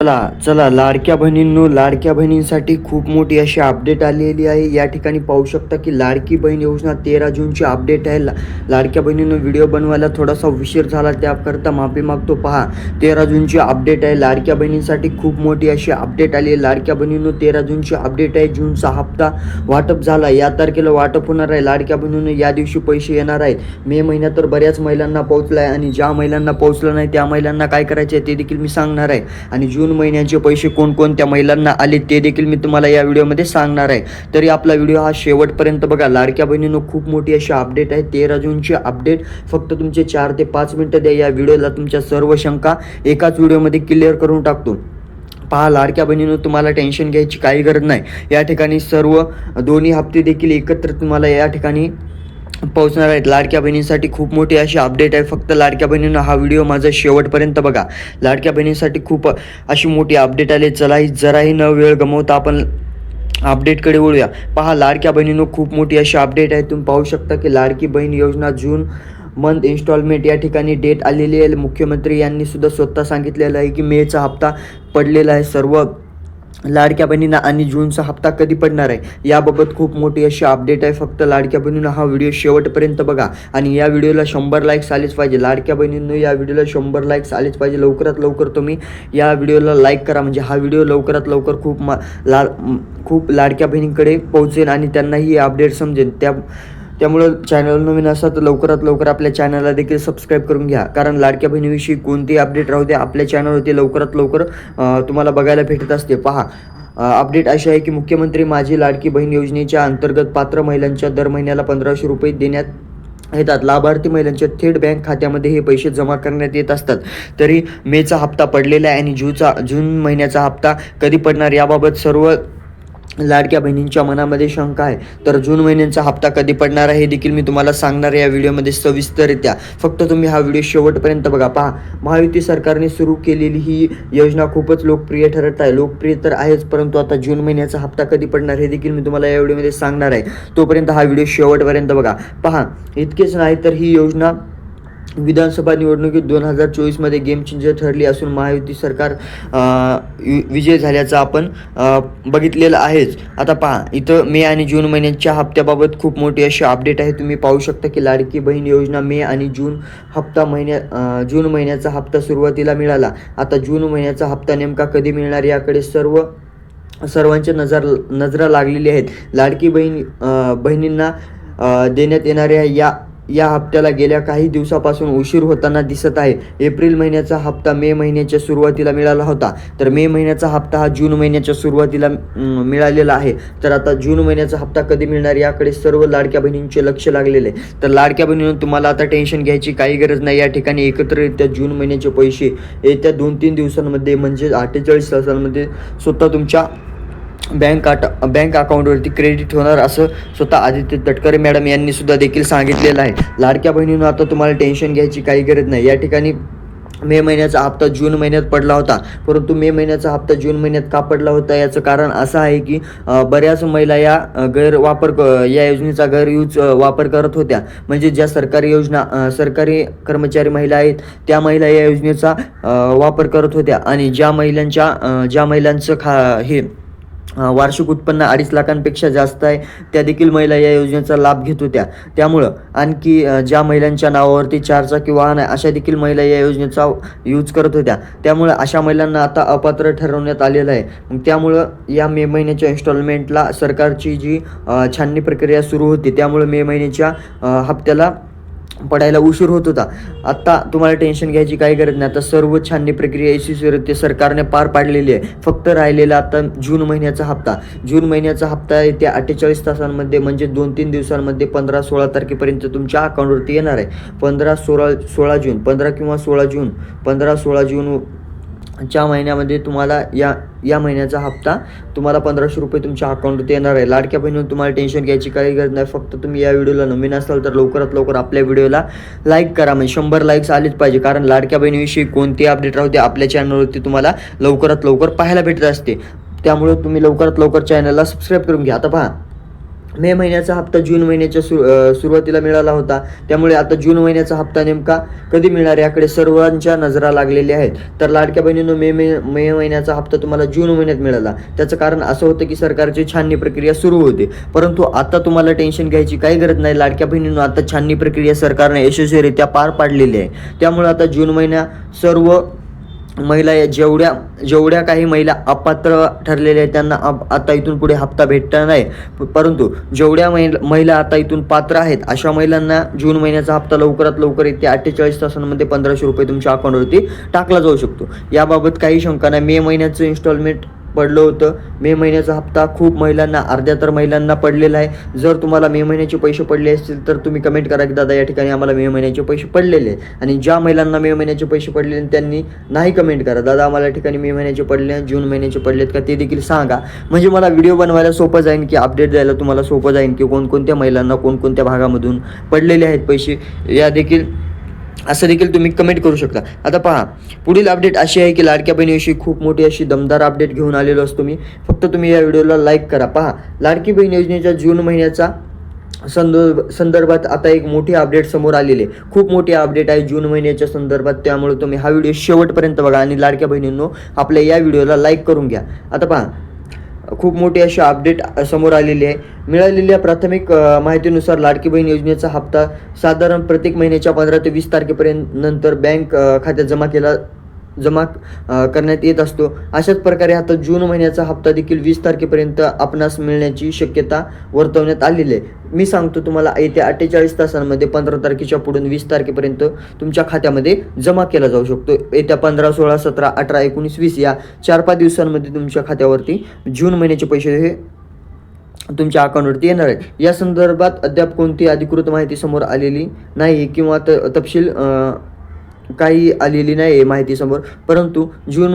चला चला लाडक्या बहिणींनो लाडक्या बहिणींसाठी खूप मोठी अशी अपडेट आलेली आहे. या ठिकाणी पाहू शकता की लाडकी बहीण योजना तेरा जूनची अपडेट आहे. ला लाडक्या बहिणींनो व्हिडिओ बनवायला थोडासा उशीर झाला त्याकरता माफी मागतो. पहा तेरा जूनची अपडेट आहे. लाडक्या बहिणींसाठी खूप मोठी अशी अपडेट आली आहे. लाडक्या बहिणींनो तेरा जूनची अपडेट आहे. जूनचा हप्ता वाटप झाला. या तारखेला वाटप होणार आहे. लाडक्या बहिणींनो या दिवशी पैसे येणार आहेत. मे महिन्यात तर बऱ्याच महिलांना पोहोचला आहे आणि ज्या महिलांना पोहोचलं नाही त्या महिलांना काय करायचे आहे ते देखील मी सांगणार आहे. आणि जून महिन्याचे पैसे कोणकोणत्या महिलांना आले ते देखील मी तुम्हाला या व्हिडिओमध्ये सांगणार आहे. तरी आपला व्हिडिओ हा शेवटपर्यंत बघा. लाडक्या बहिणीनं खूप मोठी अशी अपडेट आहे. तेरा जूनची अपडेट फक्त तुमचे चार ते पाच मिनटं द्या. या व्हिडिओला तुमच्या सर्व शंका एकाच व्हिडिओमध्ये क्लिअर करून टाकतो. पहा लाडक्या बहिणीनं तुम्हाला टेन्शन घ्यायची काही गरज नाही. या ठिकाणी सर्व दोन्ही हप्ते देखील एकत्र तुम्हाला या ठिकाणी पोहोचणार आहेत. लाडक्या बहिणींसाठी खूप मोठी अशी अपडेट आहे. फक्त लाडक्या बहिणीनं हा व्हिडिओ माझा शेवटपर्यंत बघा. लाडक्या बहिणींसाठी खूप अशी मोठी अपडेट आली चलाही जराही न वेळ गमवता आपण अपडेटकडे वळूया. पहा लाडक्या बहिणीनं खूप मोठी अशी अपडेट आहे. तुम्ही पाहू शकता की लाडकी बहीण योजना जून मंथ इन्स्टॉलमेंट या ठिकाणी डेट आलेली आहे. मुख्यमंत्री यांनी सुद्धा स्वतः सांगितलेलं आहे की मेचा हप्ता पडलेला आहे. सर्व लाडक्या बहिणींना आणि जूनचा हप्ता कधी पडणार आहे? याबाबत खूप मोठी अशी अपडेट आहे. फक्त लाडक्या बहिणीनं हा व्हिडिओ शेवटपर्यंत बघा. आणि या व्हिडिओला शंभर लाईक्स आलेच पाहिजे. लाडक्या बहिणींनो या व्हिडिओला शंभर लाईक्स आलेच पाहिजे. लवकरात लवकर तुम्ही या व्हिडिओला लाईक करा. म्हणजे हा व्हिडिओ लवकरात लवकर खूप मा ला खूप लाडक्या बहिणींकडे पोहोचेल आणि त्यांनाही अपडेट समजेल. त्या त्यामुळं चॅनल नवीन असा तर लवकरात लवकर आपल्या चॅनलला देखील सबस्क्राईब करून घ्या. कारण लाडक्या बहिणीविषयी कोणतीही अपडेट राहू द्या आपल्या चॅनलवरती लवकरात लवकर तुम्हाला बघायला भेटत असते. पहा अपडेट अशी आहे की मुख्यमंत्री माझी लाडकी बहीण योजनेच्या अंतर्गत पात्र महिलांच्या दर महिन्याला पंधराशे रुपये देण्यात येतात. लाभार्थी महिलांच्या थेट बँक खात्यामध्ये हे पैसे जमा करण्यात येत असतात. तरी मेचा हप्ता पडलेला आहे आणि जूचा जून महिन्याचा हप्ता कधी पडणार याबाबत सर्व लाडक्या बहिणींच्या मनामध्ये शंका आहे. तर जून महिन्यांचा हप्ता कधी पडणार आहे हे देखील मी तुम्हाला सांगणार आहे. या व्हिडिओमध्ये सविस्तररित्या. फक्त तुम्ही हा व्हिडिओ शेवटपर्यंत बघा. पहा महायुती सरकारने सुरू केलेली ही योजना खूपच लोकप्रिय ठरत आहे. लोकप्रिय तर आहेच परंतु आता जून महिन्याचा हप्ता कधी पडणार हे देखील मी तुम्हाला या व्हिडिओमध्ये सांगणार आहे. तोपर्यंत हा व्हिडिओ शेवटपर्यंत बघा. पहा इतकेच नाही तर ही योजना विधानसभा निवडणुकीत दोन हजार चोवीसमध्ये गेम चेंजर ठरली असून महायुती सरकार वि- विजय झाल्याचं आपण बघितलेलं आहेच. आता पहा इथं मे आणि जून महिन्यांच्या हप्त्याबाबत खूप मोठी अशी अपडेट आहे. तुम्ही पाहू शकता की लाडकी बहीण योजना मे आणि जून हप्ता महिन्या जून महिन्याचा हप्ता सुरुवातीला मिळाला. आता जून महिन्याचा हप्ता नेमका कधी मिळणार याकडे सर्व सर्वांच्या नजर नजरा लागलेली आहेत. लाडकी बहीण बहिणींना देण्यात येणाऱ्या या या हप्त्याला गेल्या काही दिवसापासून उशीर होताना दिसत आहे. एप्रिल महिन्याचा हप्ता मे महिन्याच्या सुरुवातीला मिळाला होता. तर मे महिन्याचा हप्ता हा जून महिन्याच्या सुरुवातीला मिळालेला आहे. तर आता जून महिन्याचा हप्ता कधी मिळणार याकडे सर्व लाडक्या बहिणींचे लक्ष लागलेले तर लाडक्या बहिणीनं तुम्हाला आता टेन्शन घ्यायची काही गरज नाही. या ठिकाणी एकत्ररित्या जून महिन्याचे पैसे येत्या दोन तीन दिवसांमध्ये म्हणजे अठ्ठेचाळीस तासांमध्ये स्वतः तुमच्या बँक आट बँक अकाउंटवरती क्रेडिट होणार असं स्वतः आदित्य तटकरे मॅडम यांनी सुद्धा देखील सांगितलेलं आहे. लाडक्या बहिणीनं आता तुम्हाला टेन्शन घ्यायची काही गरज नाही. या ठिकाणी मे महिन्याचा हप्ता जून महिन्यात पडला होता. परंतु मे महिन्याचा हप्ता जून महिन्यात का पडला होता याचं कारण असं आहे की बऱ्याच महिला या गैरवापर क- या योजनेचा गैरयूज वापर करत होत्या. म्हणजे ज्या सरकारी योजना सरकारी कर्मचारी महिला आहेत त्या महिला या योजनेचा वापर करत होत्या. आणि ज्या महिलांच्या ज्या महिलांचं खा हे वार्षिक उत्पन्न अडीच लाखांपेक्षा जास्त आहे. त्या देखील महिला या योजनेचा लाभ घेत होत्या. त्यामुळं आणखी ज्या महिलांच्या नावावरती चारचाकी वाहन आहे अशा देखील महिला या योजनेचा यूज करत होत्या. त्यामुळं अशा महिलांना आता अपात्र ठरवण्यात आलेलं आहे. त्यामुळं या मे महिन्याच्या इन्स्टॉलमेंटला सरकारची जी छाननी प्रक्रिया सुरू होती त्यामुळं मे महिन्याच्या हप्त्याला पडायला उशीर होत होता. आत्ता तुम्हाला टेन्शन घ्यायची काही गरज नाही. आता सर्व छाननी प्रक्रिया यशस्वीरित्या सरकारने पार पाडलेली आहे. फक्त राहिलेला आता जून महिन्याचा हप्ता. जून महिन्याचा हप्ता येत्या अठ्ठेचाळीस तासांमध्ये म्हणजे दोन तीन दिवसांमध्ये पंधरा सोळा तारखेपर्यंत तुमच्या अकाउंटवरती येणार आहे. पंधरा सोळा सोळा जून पंधरा किंवा सोळा जून पंधरा सोळा जून च्या महिन्यामध्ये तुम्हाला या या महिन्याचा हप्ता तुम्हाला पंधराशे रुपये तुमच्या अकाउंटवरती येणार आहे. लाडक्या बहिणीवर तुम्हाला टेन्शन घ्यायची काही गरज नाही. फक्त तुम्ही या व्हिडिओला नवीन असाल तर लवकरात लवकर आपल्या व्हिडिओला लाईक करा. म्हणजे शंभर लाईक्स आलेच पाहिजे. कारण लाडक्या बहिणीविषयी कोणती अपडेट राहते आपल्या चॅनलवरती तुम्हाला लवकरात लवकर पाहायला भेटत असते. त्यामुळे तुम्ही लवकरात लवकर चॅनलला सबस्क्राईब करून घ्या. आता पहा. मे महिन्याचा हप्ता जून महिन्याच्या सु सुरुवातीला मिळाला होता. त्यामुळे आता जून महिन्याचा हप्ता नेमका कधी मिळणार याकडे सर्वांच्या नजरा लागलेल्या आहेत. तर लाडक्या बहिणीनं मे मे मे महिन्याचा हप्ता तुम्हाला जून महिन्यात मिळाला. त्याचं कारण असं होतं की सरकारची छाननी प्रक्रिया सुरू होते. परंतु आता तुम्हाला टेन्शन घ्यायची काही गरज नाही. लाडक्या बहिणीनं आता छाननी प्रक्रिया सरकारने यशस्वीरित्या पार पाडलेली आहे. त्यामुळे आता जून महिना सर्व महिला या जेवढ्या जेवढ्या काही महिला अपात्र ठरलेल्या आहेत त्यांना आप आता इथून पुढे हप्ता भेटणार नाही. परंतु जेवढ्या महिला महिला आता इथून पात्र आहेत अशा महिलांना जून महिन्याचा हप्ता लवकरात लवकर येते. अठ्ठेचाळीस तासांमध्ये पंधराशे रुपये तुमच्या अकाउंटवरती टाकला जाऊ शकतो. याबाबत काही शंका नाही. मे महिन्याचं इन्स्टॉलमेंट पडलं होतं. मे महिन्याचा हप्ता खूप महिलांना अर्ध्या तर महिलांना पडलेला आहे. जर तुम्हाला मे महिन्याचे पैसे पडले असतील तर तुम्ही कमेंट करा की दादा या ठिकाणी आम्हाला मे महिन्याचे पैसे पडलेले आहेत. आणि ज्या महिलांना मे महिन्याचे पैसे पडलेले त्यांनी नाही कमेंट करा दादा आम्हाला या ठिकाणी मे महिन्याचे पडले जून महिन्याचे पडलेत का ते देखील सांगा. म्हणजे मला व्हिडिओ बनवायला सोपं जाईल की अपडेट द्यायला तुम्हाला सोपं जाईल की कोणकोणत्या महिलांना कोणकोणत्या भागामधून पडलेले आहेत पैसे. या देखील असं देखील तुम्ही कमेंट करू शकता. आता पहा पुढील अपडेट अशी आहे की लाडक्या बहिणीविषयी खूप मोठी अशी दमदार अपडेट घेऊन आलेलो असतो मी. फक्त तुम्ही या व्हिडिओला लाईक करा. पहा लाडकी बहीण योजनेच्या जून महिन्याचा संदर्भ संदर्भात आता एक मोठी अपडेट समोर आलेली आहे. खूप मोठी अपडेट आहे जून महिन्याच्या संदर्भात. त्यामुळे तुम्ही हा व्हिडिओ शेवटपर्यंत बघा आणि लाडक्या बहिणींनो आपल्या या व्हिडिओला लाईक करून घ्या. आता पहा खूप मोठी अशी अपडेट समोर आलेली आहे. मिळालेल्या प्राथमिक माहितीनुसार लाडकी बहीण योजनेचा हप्ता साधारण प्रत्येक महिन्याच्या पंधरा ते वीस तारखेपर्यंत नंतर बँक खात्यात जमा केला जमा करण्यात येत असतो. अशाच प्रकारे आता जून महिन्याचा हप्ता देखील वीस तारखेपर्यंत आपणास मिळण्याची शक्यता वर्तवण्यात आलेली आहे. मी सांगतो तुम्हाला येत्या अठ्ठेचाळीस तासांमध्ये पंधरा तारखेच्या पुढून वीस तारखेपर्यंत तुमच्या खात्यामध्ये जमा केला जाऊ शकतो. येत्या पंधरा सोळा सतरा अठरा एकोणीस वीस या चार पाच दिवसांमध्ये तुमच्या खात्यावरती जून महिन्याचे पैसे हे तुमच्या अकाउंटवरती येणार आहे या संदर्भात अद्याप कोणती अधिकृत माहिती समोर आलेली नाही किंवा त तपशील काही आलेली नाही आहे माहिती समोर परंतु जून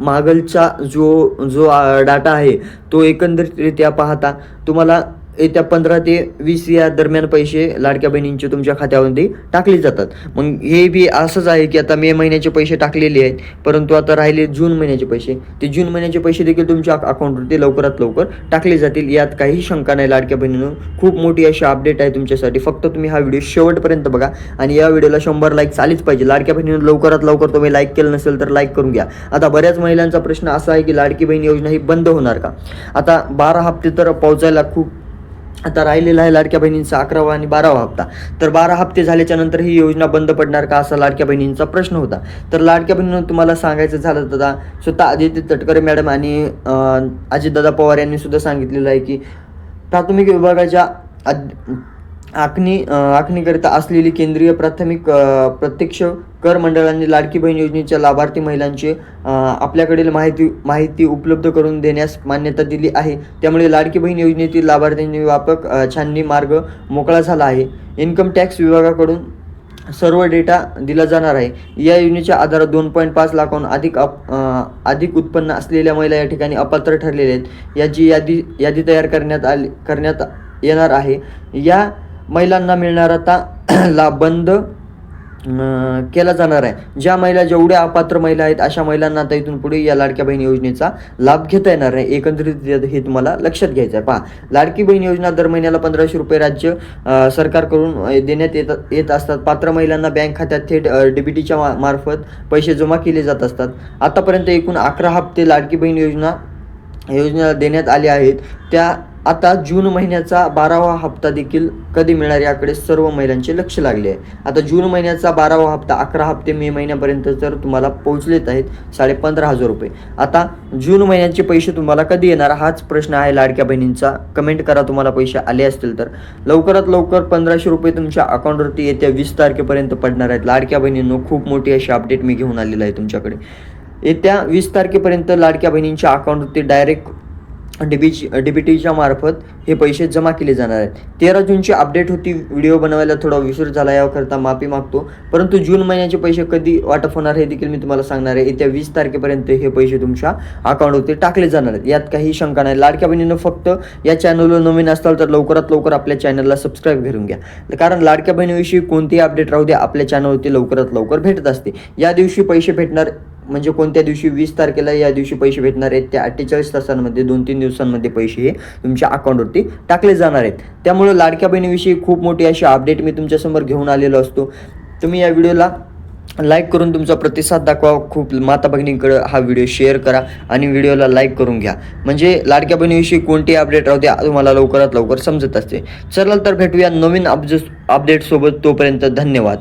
मागलचा जो जो डाटा आहे तो एकंदरीतरित्या पाहता तुम्हाला येत्या पंधरा ते वीस या दरम्यान पैसे लाडक्या बहिणींचे तुमच्या खात्यामध्ये टाकले जातात. मग हे बी असंच आहे की आता मे महिन्याचे पैसे टाकलेले आहेत परंतु आता राहिले जून महिन्याचे पैसे. ते जून महिन्याचे पैसे देखील तुमच्या अकाउंटवरती लवकरात लवकर टाकले जातील यात काही शंका नाही लाडक्या बहिणीनं. खूप मोठी अशी अपडेट आहे तुमच्यासाठी. फक्त तुम्ही हा व्हिडिओ शेवटपर्यंत बघा आणि या व्हिडिओला शंभर लाईक आलीच पाहिजे. लाडक्या बहिणीनं लवकरात लवकर तुम्ही लाईक केलं नसेल तर लाईक करून घ्या. आता बऱ्याच महिलांचा प्रश्न असा आहे की लाडकी बहीण योजना ही बंद होणार का? आता बारा हप्ते तर पोहोचायला खूप आता राहिलेला आहे लाडक्या बहिणींचा अकरावा आणि बारावा हप्ता. तर बारा हप्ते झाल्याच्यानंतर ही योजना बंद पडणार का असा लाडक्या बहिणींचा प्रश्न होता. तर लाडक्या बहिणीनं तुम्हाला सांगायचं झालं दादा स्वतः आदित्य तटकरे मॅडम आणि अजितदादा पवार यांनी सुद्धा सांगितलेलं आहे की प्राथमिक विभागाच्या आद आखणी आखणीकरिता असलेली केंद्रीय प्राथमिक प्रत्यक्ष कर मंडळांनी लाडकी बहीण योजनेच्या लाभार्थी महिलांचे आपल्याकडील माहिती माहिती उपलब्ध करून देण्यास मान्यता दिली आहे. त्यामुळे लाडकी बहीण योजनेतील लाभार्थ्यांनी व्यापक छाननी मार्ग मोकळा झाला आहे. इन्कम टॅक्स विभागाकडून सर्व डेटा दिला जाणार आहे. या योजनेच्या आधारात दोन पॉईंट पाच लाखाहून अधिक अप अधिक उत्पन्न असलेल्या महिला या ठिकाणी अपात्र ठरलेल्या आहेत. याची यादी यादी तयार करण्यात आली करण्यात येणार आहे. या महिलांना मिळणार आता लाभ बंद केला जाणार आहे. ज्या महिला जेवढ्या अपात्र महिला आहेत अशा महिलांना आता इथून पुढे या लाडक्या बहीण योजनेचा लाभ घेता येणार आहे एकंदरीत हे तुम्हाला लक्षात घ्यायचं आहे. पहा लाडकी बहीण योजना दर महिन्याला पंधराशे रुपये राज्य सरकारकडून देण्यात येत येत असतात. पात्र महिलांना बँक खात्यात थेट डीबीटीच्या मार्फत पैसे जमा केले जात असतात. आतापर्यंत एकूण अकरा हप्ते लाडकी बहीण योजना योजना देण्यात आल्या आहेत. त्या आता जून महिन्याचा बारावा हप्ता देखील कधी मिळणार याकडे सर्व महिलांचे लक्ष लागले आहे. आता जून महिन्याचा बारावा हप्ता अकरा हप्ते मे महिन्यापर्यंत जर तुम्हाला पोहोचलेत आहेत साडे पंधरा हजार रुपये. आता जून महिन्याचे पैसे तुम्हाला कधी येणार हाच प्रश्न आहे लाडक्या बहिणींचा. कमेंट करा तुम्हाला पैसे आले असतील तर. लवकरात लवकर पंधराशे रुपये तुमच्या अकाउंटवरती येत्या वीस तारखेपर्यंत पडणार आहेत. लाडक्या बहिणींनो खूप मोठी अशी अपडेट मी घेऊन आलेलं आहे तुमच्याकडे. येत्या वीस तारखेपर्यंत लाडक्या बहिणींच्या अकाउंटवरती डायरेक्ट डीबीची टीच्या मार्फत हे पैसे जमा केले जाणार आहेत. तेरा जूनची अपडेट होती. व्हिडिओ बनवायला थोडा विसर झाला याकरता माफी मागतो. परंतु जून महिन्याचे पैसे कधी वाटप होणार हे देखील मी तुम्हाला सांगणार आहे. येत्या वीस तारखेपर्यंत हे पैसे तुमच्या अकाउंटवरती टाकले जाणार आहेत. यात काही शंका नाही. लाडक्या बहिणीनं फक्त या चॅनलवर नवीन असताल तर लवकरात लवकर आपल्या चॅनलला सबस्क्राईब करून घ्या. कारण लाडक्या बहिणीविषयी कोणतीही अपडेट राहू द्या आपल्या चॅनलवरती लवकरात लवकर भेटत असते. या दिवशी पैसे भेटणार म्हणजे कोणत्या दिवशी? वीस तारखेला या दिवशी पैसे भेटणार आहेत. त्या अठ्ठेचाळीस तासांमध्ये दोन तीन दिवसांमध्ये पैसे हे तुमच्या अकाउंटवरती वरती टाकले जाणार आहेत. त्यामुळे लाडक्या बहिणीविषयी खूप मोठी अशी अपडेट मी तुमच्यासमोर घेऊन आलेलो असतो. तुम्ही या व्हिडिओला लाईक करून तुमचा प्रतिसाद दाखवा. खूप माता भगिनीकडं हा व्हिडिओ शेअर करा आणि व्हिडिओला लाईक करून घ्या. म्हणजे लाडक्या बहिणीविषयी कोणती अपडेट राहते तुम्हाला लवकरात लवकर समजत असते. चला तर भेटूया नवीन अपडेट अपडेटसोबत तोपर्यंत धन्यवाद.